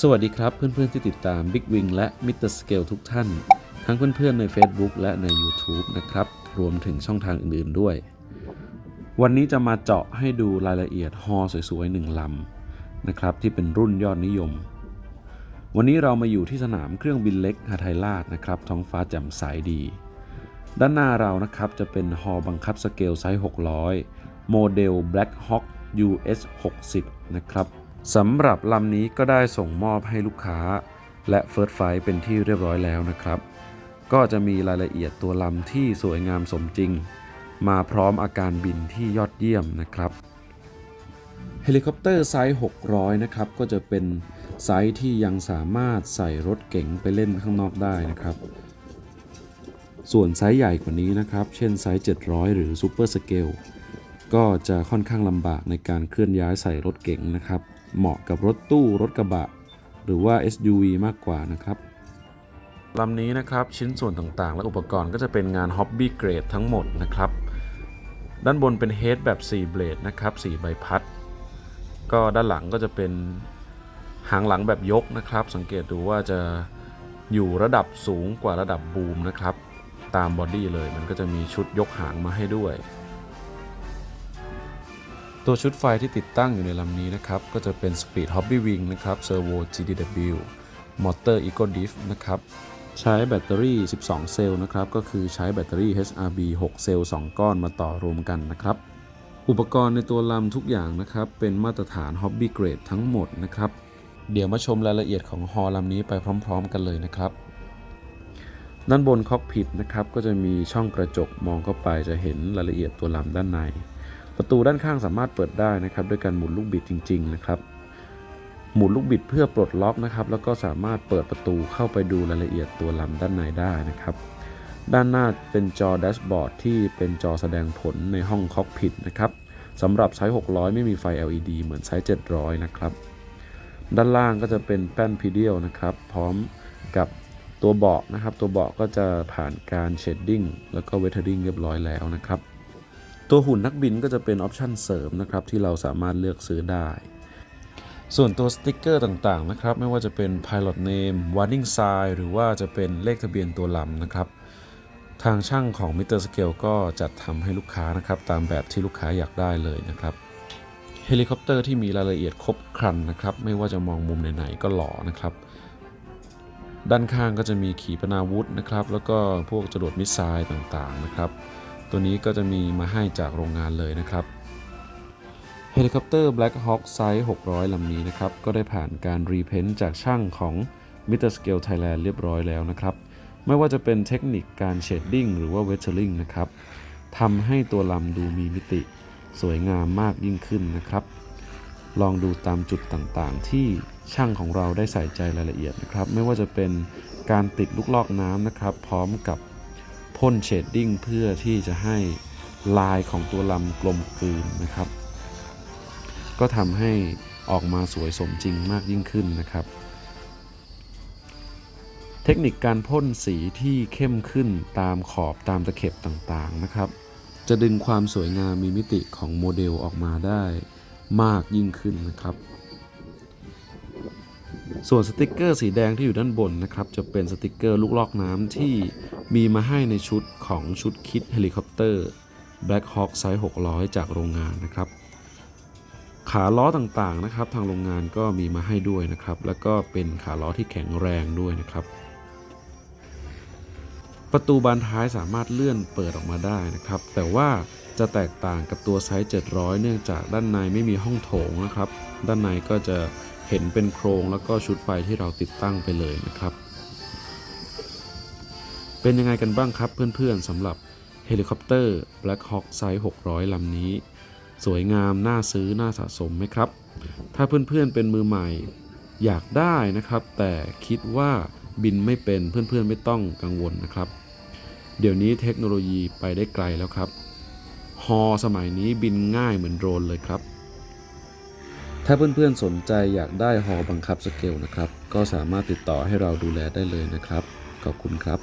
สวัสดีครับเพื่อนๆที่ติดตาม Big Wing และ Mr. Scale ทุกท่าน ทั้งเพื่อนๆใน Facebook และใน YouTube นะครับ รวมถึงช่องทางอื่นๆด้วย วันนี้จะมาเจาะให้ดูรายละเอียดฮอสวยๆหนึ่งลำนะครับ ที่เป็นรุ่นยอดนิยม วันนี้เรามาอยู่ที่สนามเครื่องบินเล็กฮาไทยราชนะครับ ท้องฟ้าแจ่มใสดี ด้านหน้าเรานะครับจะเป็นฮอบังคับสเกลไซส์ 600 โมเดล Black Hawk US 60 นะครับ สำหรับลำนี้ก็ได้ส่งมอบให้ลูกค้า และเฟิร์สไฟเป็นที่เรียบร้อยแล้วนะครับ ก็จะมีรายละเอียดตัวลำที่สวยงามสมจริง มาพร้อมอาการบินที่ยอดเยี่ยมนะครับเฮลิคอปเตอร์ไซส์ 600 นะครับ ก็จะเป็นไซส์ที่ยังสามารถใส่รถเก๋งไปเล่นข้างนอกได้นะครับ ส่วนไซส์ใหญ่กว่านี้นะครับ เช่นไซส์ 700 หรือซูเปอร์สเกลก็จะค่อนข้างลำบากในการเคลื่อนย้ายใส่รถเก๋งนะครับ เหมาะกับรถตู้รถกระบะ หรือว่า SUV มากกว่านะครับลำนี้นะครับชิ้นส่วนต่างๆ และอุปกรณ์ก็จะเป็นงาน Hobby Grade ทั้งหมดนะครับ ด้านบนเป็นเฮดแบบ 4 เบลดนะครับ4ใบพัด ก็ด้านหลังก็จะเป็นหางหลังแบบยกนะครับ สังเกตดูว่าจะอยู่ระดับสูงกว่าระดับบูมนะครับ ตามบอดี้เลยมันก็จะมีชุดยกหางมาให้ด้วย ตัวชุดไฟที่ติดตั้งอยู่ในลำนี้นะครับ ก็จะเป็น Speed Hobby Wing นะครับ Servo GDW Motor Eco Diff นะครับ ใช้แบตเตอรี่ 12 เซลล์นะครับ ก็คือใช้แบตเตอรี่ HRB 6 เซลล์ 2 ก้อนมาต่อรวมกันนะครับ อุปกรณ์ในตัวลำทุกอย่างนะครับ เป็นมาตรฐาน Hobby Grade ทั้งหมดนะครับ เดี๋ยวมาชมรายละเอียดของฮอลำนี้ไปพร้อม ๆ กันเลยนะครับด้านบนคอกพิทนะครับก็จะมีช่องกระจกมองเข้าไปจะเห็นรายละเอียดตัวลำด้านใน ประตูด้านข้างสามารถเปิดได้นะครับด้วยการหมุนลูกบิดจริง ๆ นะครับ หมุนลูกบิดเพื่อปลดล็อกนะครับ แล้วก็สามารถเปิดประตูเข้าไปดูรายละเอียดตัวลำด้านในได้นะครับ ด้านหน้าเป็นจอแดชบอร์ดที่เป็นจอแสดงผลในห้องคอกพิทนะครับสำหรับไซส์600 ไม่มีไฟ LED เหมือนไซส์700 นะครับ ด้านล่างก็จะเป็นแป้นพีเดียลนะครับ พร้อมกับตัวเบาะนะครับ ตัวเบาะก็จะผ่านการเชดดิ้งแล้วก็เวทเทอร์ดิ้งเรียบร้อยแล้วนะครับ ตัวหุ่นนักบินก็จะเป็นออปชันเสริมนะครับที่เราสามารถเลือกซื้อได้ ส่วนตัวสติกเกอร์ต่างๆนะครับไม่ว่าจะเป็น Pilot Name Warning Sign หรือว่าจะเป็นเลขทะเบียนตัวลำนะครับ ทางช่างของ Mr. Scale ก็จัดทำให้ลูกค้านะครับตามแบบที่ลูกค้าอยากได้เลยนะครับเฮลิคอปเตอร์ที่มีรายละเอียดครบครันนะครับไม่ว่าจะมองมุมไหนๆก็หล่อนะครับด้านข้างก็จะมีขีปนาวุธนะครับ แล้วก็พวกจรวดมิสไซล์ต่างๆนะครับ ตัวนี้ก็จะมีมาให้จากโรงงานเลยนะครับเฮลิคอปเตอร์ Black Hawk ไซส์ 600 ลำนี้นะครับ ก็ได้ผ่านการรีเพนต์จากช่างของ Mr. Scale Thailand เรียบร้อยแล้วนะครับ ไม่ว่าจะเป็นเทคนิคการเชดดิ้งหรือว่าเวทเทอริงนะครับทำให้ตัวลำดูมีมิติสวยงามมากยิ่งขึ้นนะครับ ลองดูตามจุดต่างๆ ที่ช่างของเราได้ใส่ใจรายละเอียดนะครับ ไม่ว่าจะเป็นการติดลูกลอกน้ำนะครับ พร้อมกับ พ่นเชดดิ้งเพื่อที่จะให้ลายของตัวลำกลมกลืนนะครับ ก็ทำให้ออกมาสวยสมจริงมากยิ่งขึ้นนะครับ เทคนิคการพ่นสีที่เข้มขึ้นตามขอบตามตะเข็บต่างๆนะครับ จะดึงความสวยงามมีมิติของโมเดลออกมาได้มากยิ่งขึ้นนะครับ ส่วนสติกเกอร์สีแดงที่อยู่ด้านบนนะครับจะเป็นสติกเกอร์ลูกลอกน้ำที่มีมาให้ในชุดของชุดคิดเฮลิคอปเตอร์ Black Hawk ไซส์600 จากโรงงานนะครับ ขาล้อต่างๆนะครับ ทางโรงงานก็มีมาให้ด้วยนะครับ แล้วก็เป็นขาล้อที่แข็งแรงด้วยนะครับ ประตูบานท้ายสามารถเลื่อนเปิดออกมาได้นะครับ แต่ว่าจะแตกต่างกับตัวไซส์700 เนื่องจากด้านในไม่มีห้องโถงนะครับ ด้านในก็จะ เห็นเป็นโครงแล้วก็ชุดไฟที่เราติดตั้งไปเลยนะครับ เป็นยังไงกันบ้างครับเพื่อนๆสำหรับเฮลิคอปเตอร์ Black Hawk ไซส์600 ลำนี้ สวยงาม น่าซื้อ น่าสะสมไหมครับ ถ้าเพื่อนๆเป็นมือใหม่อยากได้นะครับ แต่คิดว่าบินไม่เป็นเพื่อนๆไม่ต้องกังวลนะครับ เดี๋ยวนี้เทคโนโลยีไปได้ไกลแล้วครับฮอสมัยนี้บินง่ายเหมือนโดรนเลยครับ ถ้าเพื่อนๆสนใจอยากได้ฮอบังคับสเกลนะครับ ก็สามารถติดต่อให้เราดูแลได้เลยนะครับ ขอบคุณครับ